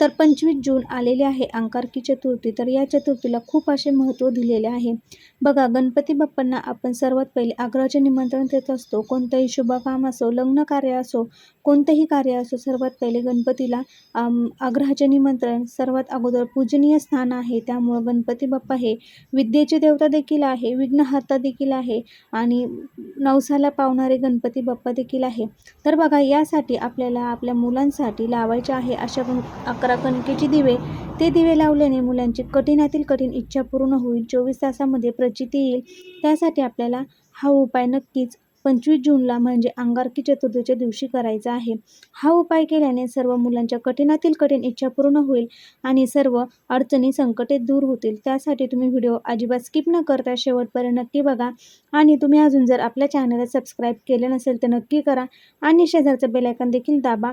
तर पंचवीस जून आलेले आहे अंकारकी चतुर्थी. तर या चतुर्थीला खूप असे महत्त्व दिलेले आहे. बघा गणपती बाप्पांना आपण सर्वात पहिले आग्रहाचे निमंत्रण देत असतो. कोणतंही शुभ काम असो लग्न कार्य असो कोणतंही कार्य असो सर्वात पहिले गणपतीला आग्रहाचे निमंत्रण सर्वात अगोदर पूजनीय स्थान आहे. त्यामुळं गणपती बाप्पा हे विद्येचे देवता देखील आहे विघ्नहर्ता देखील आहे आणि नवसाला पावणारे गणपती बाप्पा देखील आहे. तर बघा यासाठी आपल्याला आपल्या मुलांसाठी लावायचे आहे अशा गण अकरा कणकेचे दिवे. ते दिवे लावल्याने मुलांची कठीणातील कठीण इच्छा पूर्ण होईल. चोवीस तासामध्ये प्रचिती येईल. त्यासाठी आपल्याला हा उपाय नक्कीच पंचवीस जूनला म्हणजे अंगारकी चतुर्थीच्या दिवशी करायचा आहे. हा उपाय केल्याने सर्व मुलांच्या कठीणातील कठीण इच्छा पूर्ण होईल आणि सर्व अडचणी संकटे दूर होतील. त्यासाठी तुम्ही व्हिडिओ अजिबात स्किप न करता शेवटपर्यंत नक्की बघा. आणि तुम्ही अजून जर आपल्या चॅनलला सबस्क्राईब केले नसेल तर नक्की करा. आणि शेजारचं बेलायकन देखील दाबा.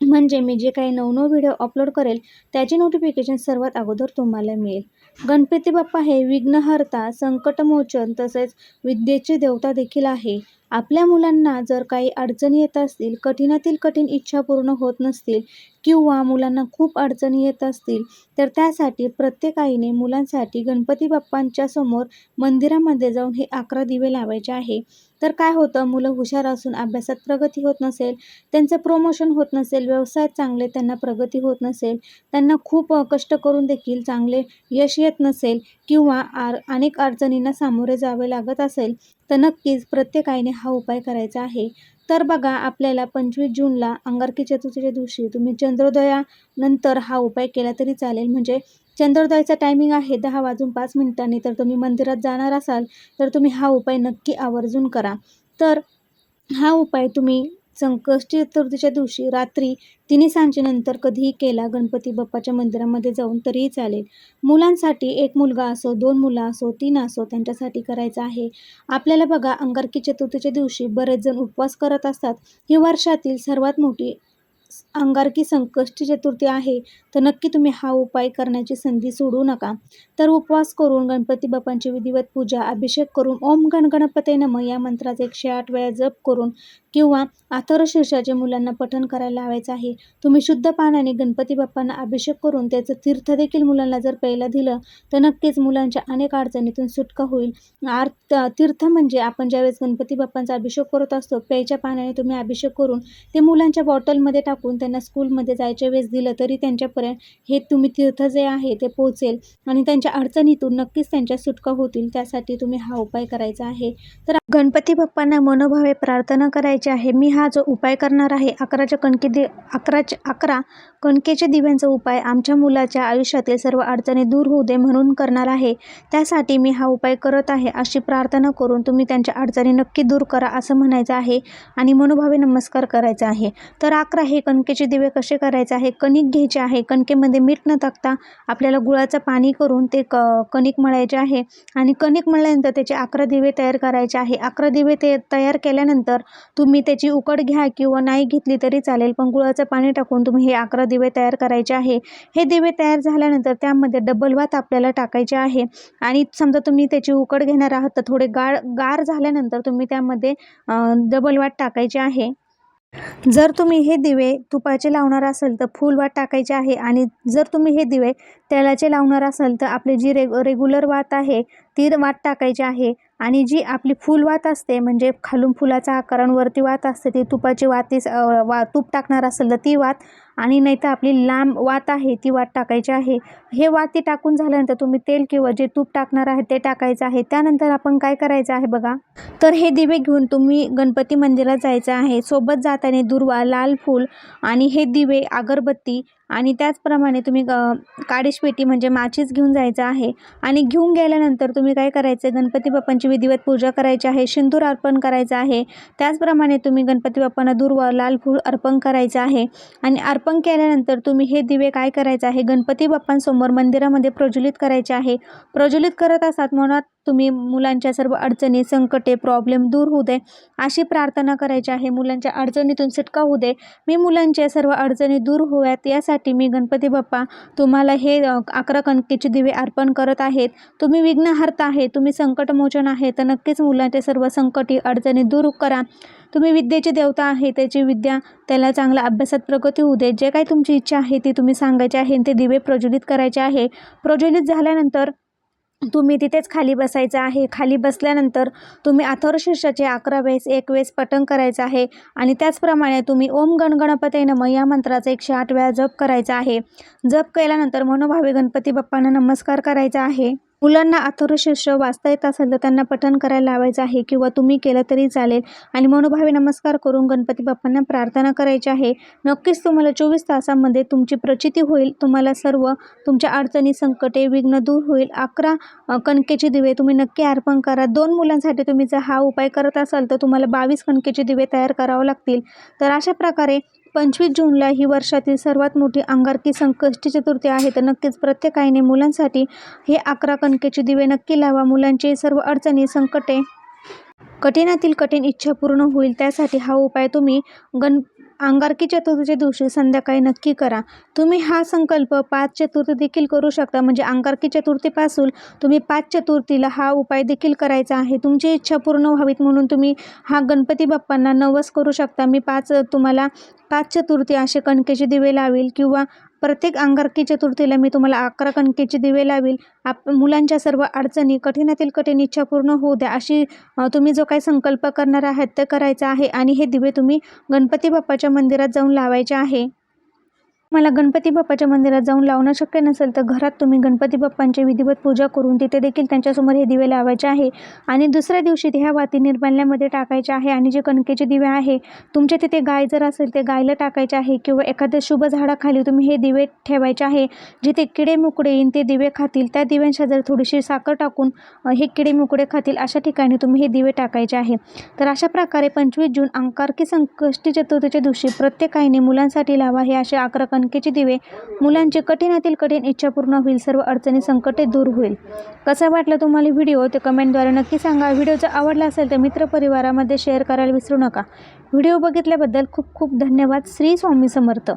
म्हणजे मी जे काही नवनव व्हिडिओ अपलोड करेल त्याचे नोटिफिकेशन सर्वात अगोदर तुम्हाला मिळेल. गणपती बाप्पा हे विघ्नहर्ता संकटमोचन तसेच विद्येचे देवता देखील आहे. आपल्या मुलांना जर काही अडचणी येत असतील कठीणातील कठीण इच्छा पूर्ण होत नसतील किंवा मुलांना खूप अडचणी येत असतील तर त्यासाठी प्रत्येक आईने मुलांसाठी गणपती बाप्पांच्या समोर मंदिरामध्ये जाऊन हे अकरा दिवे लावायचे आहे. तर काय होतं? मुलं हुशार असून अभ्यासात प्रगती होत नसेल त्यांचं प्रमोशन होत नसेल व्यवसायात चांगले त्यांना प्रगती होत नसेल त्यांना खूप कष्ट करून देखील चांगले यश येत नसेल किंवा आर अनेक अडचणींना सामोरे जावे लागत असेल तर नक्कीच प्रत्येक आईने हा उपाय करायचा आहे. तर बघा आपल्याला पंचवीस जूनला अंगारकी चतुर्थीच्या दिवशी तुम्ही चंद्रोदयानंतर हा उपाय केला तरी चालेल. म्हणजे चंद्रोदयाचा टायमिंग आहे दहा वाजून पाच मिनिटांनी. तर तुम्ही मंदिरात जाणार असाल तर तुम्ही हा उपाय नक्की आवर्जून करा. तर हा उपाय तुम्ही संकष्टी चतुर्थीच्या दिवशी रात्री तिन्ही सांजेनंतर कधीही केला गणपती बाप्पाच्या मंदिरामध्ये जाऊन तरीही चालेल. मुलांसाठी एक मुलगा असो दोन मुलं असो तीन असो त्यांच्यासाठी करायचं आहे. आपल्याला बघा अंगारकी चतुर्थीच्या दिवशी बरेच जण उपवास करत असतात. ही वर्षातील सर्वात मोठी अंगारकी संकष्टी चतुर्थी आहे तर नक्की तुम्ही हा उपाय करण्याची संधी सोडू नका. तर उपवास करून गणपती बाप्पांची विधिवत पूजा अभिषेक करून ओम गणगणपते नम या मंत्राचे एकशे आठ वेळा जप करून किंवा आथरशीर्षाचे मुलांना पठण करायला लावायचं आहे. तुम्ही शुद्ध पाण्याने गणपती बाप्पांना अभिषेक करून त्याचं तीर्थ देखील मुलांना जर प्यायला दिलं तर नक्कीच मुलांच्या अनेक अडचणीतून सुटका होईल. आर्थ तीर्थ म्हणजे आपण ज्यावेळेस गणपती बाप्पांचा अभिषेक करत असतो प्यायच्या पाण्याने तुम्ही अभिषेक करून ते मुलांच्या बॉटलमध्ये टाकून त्यांना स्कूलमध्ये जायच्या वेळेस दिलं तरी त्यांच्यापर्यंत हे तुम्ही तीर्थ जे आहे ते पोचेल आणि त्यांच्या अडचणीतून नक्कीच त्यांच्या सुटका होतील. त्यासाठी तुम्ही हा उपाय करायचा आहे. तर गणपती बाप्पांना मनोभावे प्रार्थना करायची आहे. मी हा जो उपाय करणार आहे अकराच्या कणके दि अकराच्या अकरा कणकेच्या दिव्यांचा उपाय आमच्या मुलाच्या आयुष्यातील सर्व अडचणी दूर होऊ दे म्हणून करणार आहे. त्यासाठी मी हा उपाय करत आहे अशी प्रार्थना करून तुम्ही त्यांच्या अडचणी नक्की दूर करा असं म्हणायचं आहे आणि मनोभावे नमस्कार करायचा आहे. तर अकरा हे कणकेचे दिवे कसे करायचे आहे? कणिक घ्यायचे आहे. कणकेमध्ये मीठ न टाकता आपल्याला गुळाचं पाणी करून ते क कणिक मळायचे आहे आणि कणिक मळल्यानंतर त्याचे अकरा दिवे तयार करायचे आहे. अकरा दिवे ते तयार केल्यानंतर तुम्ही तुम्ही त्याची उकड घ्या किंवा नाही घेतली तरी चालेल पण गुळाचं पाणी टाकून तुम्ही हे अकरा दिवे तयार करायचे आहे. हे दिवे तयार झाल्यानंतर त्यामध्ये डबल वात आपल्याला टाकायचे आहे. आणि समजा तुम्ही त्याची उकड घेणार आहात तर थोडे गाळ गार झाल्यानंतर तुम्ही त्यामध्ये डबल वाट टाकायचे आहे. जर तुम्ही हे दिवे तुपाचे लावणार असाल तर फुल वात टाकायचे आहे. आणि जर तुम्ही हे दिवे तेलाचे लावणार असाल तर आपली जी रेग रेग्युलर वात आहे ती वात टाकायची आहे. आणि जी आपली फुल वात असते म्हणजे खालून फुलाचा आकारांवरती वात असते ती तुपाची वातीस वा तूप टाकणार असेल तर ती वात आणि नाही तर आपली लांब वात आहे ती वात टाकायची आहे. हे वाती टाकून झाल्यानंतर तुम्ही तेल किंवा जे तूप टाकणार आहे ते टाकायचं आहे. त्यानंतर आपण काय करायचं आहे बघा? तर हे दिवे घेऊन तुम्ही गणपती मंदिरात जायचं आहे. सोबत जाताना दुर्वा लाल फूल आणि हे दिवे अगरबत्ती आणि त्याचप्रमाणे तुम्ही ग काडीशपेटी म्हणजे माचीस घेऊन जायचं आहे. आणि घेऊन गेल्यानंतर तुम्ही काय करायचं आहे? गणपती बाप्पांची विधिवत पूजा करायची आहे. सिंदूर अर्पण करायचं आहे. त्याचप्रमाणे तुम्ही गणपती बाप्पांना दुर्वा लाल फूल अर्पण करायचं आहे. आणि अर्पण अर्पण केल्यानंतर तुम्ही हे दिवे काय करायचं आहे? गणपती बाप्पांसमोर मंदिरामध्ये प्रज्वलित करायचे आहे. प्रज्वलित करत असतात मनात तुम्ही मुलांच्या सर्व अडचणी संकटे प्रॉब्लेम दूर होऊ दे. अशी प्रार्थना करायची आहे. मुलांच्या अडचणीतून सुटका होऊ दे. मी मुलांच्या सर्व अडचणी दूर होव्यात. यासाठी मी गणपती बाप्पा तुम्हाला हे अकरा कणकेचे दिवे अर्पण करत आहेत. तुम्ही विघ्नहर्ता आहे. तुम्ही संकटमोचन आहे. तर नक्कीच मुलांचे सर्व संकटी अडचणी दूर करा. तुम्ही विद्येची देवता आहे त्याची विद्या त्याला चांगला अभ्यासात प्रगती होऊ दे. जे काही तुमची इच्छा आहे ती तुम्ही सांगायची आहे ते दिवे प्रज्वलित करायचे आहे. प्रज्वलित झाल्यानंतर तुम्ही तिथेच खाली बसायचं आहे. खाली बसल्यानंतर तुम्ही अथर्वशीर्षाचे अकरा वेळेस एक वेळेस पटंग करायचं आहे आणि त्याचप्रमाणे तुम्ही ओम गणगणपते नम या मंत्राचा एकशे आठ वेळा जप करायचा आहे. जप केल्यानंतर मनोभावे गणपती बाप्पांना नमस्कार करायचा आहे. मुलांना अथर्वशीर्ष वाचता येत असेल तर त्यांना पठण करायला लावायचं आहे किंवा तुम्ही केलं तरी चालेल. आणि मनोभावे नमस्कार करून गणपती बाप्पांना प्रार्थना करायची आहे. नक्कीच तुम्हाला चोवीस तासामध्ये तुमची प्रचिती होईल. तुम्हाला सर्व तुमच्या अडचणी संकटे विघ्न दूर होईल. अकरा कणकेचे दिवे तुम्ही नक्की अर्पण करा. दोन मुलांसाठी तुम्ही जर हा उपाय करत असाल तर तुम्हाला बावीस कणकेचे दिवे तयार करावे लागतील. तर अशा प्रकारे पंचवीस जूनला ही वर्षातील सर्वात मोठी अंगारकी संकष्टी चतुर्थी आहे. तर नक्कीच प्रत्येकाने मुलांसाठी हे अकरा कणकेचे दिवे नक्की लावा. मुलांचे सर्व अडचणी संकटे कठीणातील कठीण इच्छा पूर्ण होईल. त्यासाठी हा उपाय तुम्ही गण अंगारकी चतुर्थीच्या दिवशी संध्याकाळी नक्की करा. तुम्ही हा संकल्प पाच चतुर्थी देखील करू शकता. म्हणजे अंगारकी चतुर्थीपासून तुम्ही पाच चतुर्थीला हा उपाय देखील करायचा आहे. तुमची इच्छा पूर्ण व्हावीत म्हणून तुम्ही हा गणपती बाप्पांना नवस करू शकता. मी पाच तुम्हाला पाच चतुर्थी असे कणकेचे दिवे लावेल किंवा प्रत्येक अंगारकी चतुर्थीला मी तुम्हाला अकरा कणकेचे दिवे लावेल. आप मुलांच्या सर्व अडचणी कठीणातील कठीण इच्छा पूर्ण होऊ द्या. अशी तुम्ही जो काही संकल्प करणार आहात ते करायचा आहे. आणि हे दिवे तुम्ही गणपती बाप्पाच्या मंदिरात जाऊन लावायचे आहे. मला गणपती बाप्पाच्या मंदिरात जाऊन लावणं शक्य नसेल तर घरात तुम्ही गणपती बाप्पांची विधिवत पूजा करून तिथे देखील त्यांच्यासमोर हे दिवे लावायचे आहे. आणि दुसऱ्या दिवशी ते ह्या वाती निर्माल्यामध्ये टाकायचे आहे आणि जे कणकेचे दिवे आहे तुमच्या तिथे गाय जर असेल ते गायला टाकायचे आहे किंवा एखाद्या शुभ झाडाखाली तुम्ही हे दिवे ठेवायचे आहे जिथे किडे मुकडे येईन ते दिवे खातील. त्या दिव्यांच्या जर थोडीशी साखर टाकून हे किडे मुकडे खातील अशा ठिकाणी तुम्ही हे दिवे टाकायचे आहे. तर अशा प्रकारे पंचवीस जून अंकारकी संकष्टी चतुर्थीच्या दिवशी प्रत्येक आईने मुलांसाठी लावा हे असे अकरा कणकेचे दिवे मुलांचे कठीणातील कठीण इच्छा पूर्ण होईल. सर्व अडचणी संकटे दूर होईल. कसा वाटला तुम्हाला व्हिडिओ? ते कमेंटद्वारे नक्की सांगा. व्हिडिओ जर आवडला असेल तर मित्रपरिवारामध्ये शेअर करायला विसरू नका. व्हिडिओ बघितल्याबद्दल खूप खूप धन्यवाद. श्री स्वामी समर्थ.